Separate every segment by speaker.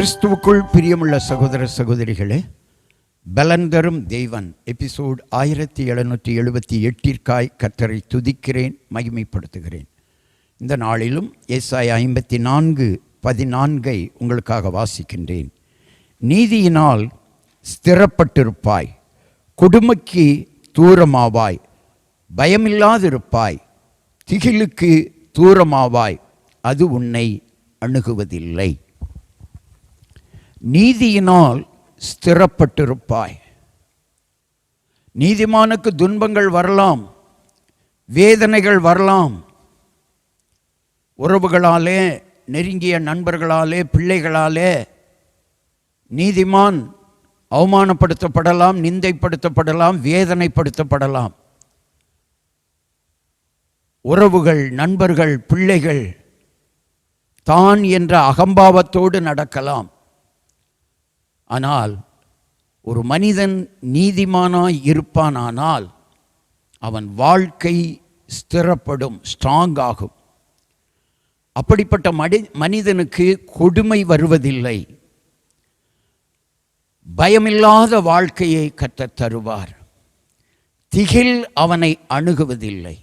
Speaker 1: கிறிஸ்துவுக்குள் பிரியமுள்ள சகோதர சகோதரிகளே பலந்தரும் தெய்வன் எபிசோட் ஆயிரத்தி எழுநூற்றி எழுபத்தி எட்டிற்காய் கத்தரை துதிக்கிறேன் மகிமைப்படுத்துகிறேன். இந்த நாளிலும் ஏசாய் ஐம்பத்தி நான்கு பதினான்கை உங்களுக்காக வாசிக்கின்றேன். நீதியினால் ஸ்திரப்பட்டிருப்பாய் கொடுமைக்கு தூரமாவாய் பயமில்லாதிருப்பாய் திகிலுக்கு தூரமாவாய் அது உன்னை அணுகுவதில்லை. நீதியினால் ஸ்திரப்பட்டிருப்பாய். நீதிமானுக்கு துன்பங்கள் வரலாம் வேதனைகள் வரலாம். உறவுகளாலே நெருங்கிய நண்பர்களாலே பிள்ளைகளாலே நீதிமான் அவமானப்படுத்தப்படலாம் நிந்தைப்படுத்தப்படலாம் வேதனைப்படுத்தப்படலாம். உறவுகள் நண்பர்கள் பிள்ளைகள் தான் என்ற அகம்பாவத்தோடு நடக்கலாம். ஆனால் ஒரு மனிதன் நீதிமானாய் இருப்பானானால் அவன் வாழ்க்கை ஸ்திரப்படும் ஸ்ட்ராங் ஆகும். அப்படிப்பட்ட மடி மனிதனுக்கு கொடுமை வருவதில்லை. பயமில்லாத வாழ்க்கையை கற்றுத் தருவார். திகில் அவனை அணுகுவதில்லை.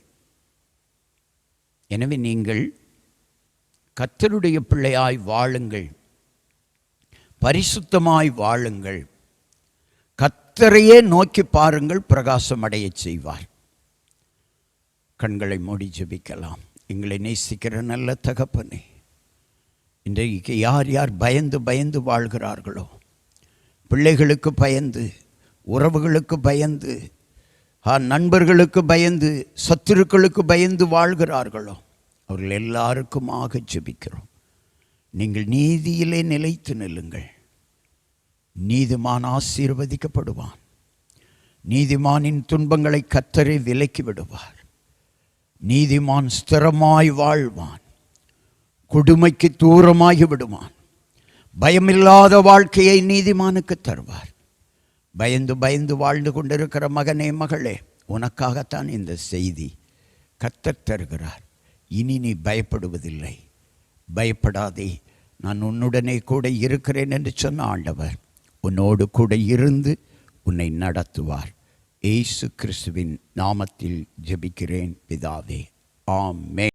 Speaker 1: எனவே நீங்கள் கத்தருடைய பிள்ளையாய் வாழுங்கள். பரிசுத்தமாய் வாழுங்கள். கத்தரையே நோக்கி பாருங்கள் பிரகாசம் அடையச் செய்வார். கண்களை மூடி ஜபிக்கலாம். எங்களை நேசிக்கிற நல்ல தகப்பனே இன்றைக்கு யார் யார் பயந்து பயந்து வாழ்கிறார்களோ பிள்ளைகளுக்கு பயந்து உறவுகளுக்கு பயந்து நண்பர்களுக்கு பயந்து சத்துருக்களுக்கு பயந்து வாழ்கிறார்களோ அவர்கள் எல்லாருக்குமாக ஜெபிக்கிறோம். நீங்கள் நீதியிலே நிலைத்து நில்லுங்கள். நீதிமான் ஆசீர்வதிக்கப்படுவான். நீதிமானின் துன்பங்களை கத்தரை விலக்கி விடுவார். நீதிமான் ஸ்திரமாய் வாழ்வான். கொடுமைக்கு தூரமாகி விடுவான். பயமில்லாத வாழ்க்கையை நீதிமானுக்கு தருவார். பயந்து பயந்து வாழ்ந்து கொண்டிருக்கிற மகனே மகளே உனக்காகத்தான் இந்த செய்தி கத்தர் தருகிறார். இனி நீ பயப்படுவதில்லை. பயப்படாதே. நான் உன்னுடனே கூட இருக்கிறேன் என்று சொன்ன ஆண்டவர் உன்னோடு கூட இருந்து உன்னை நடத்துவார். இயேசு கிறிஸ்துவின் நாமத்தில் ஜெபிக்கிறேன் பிதாவே. ஆமே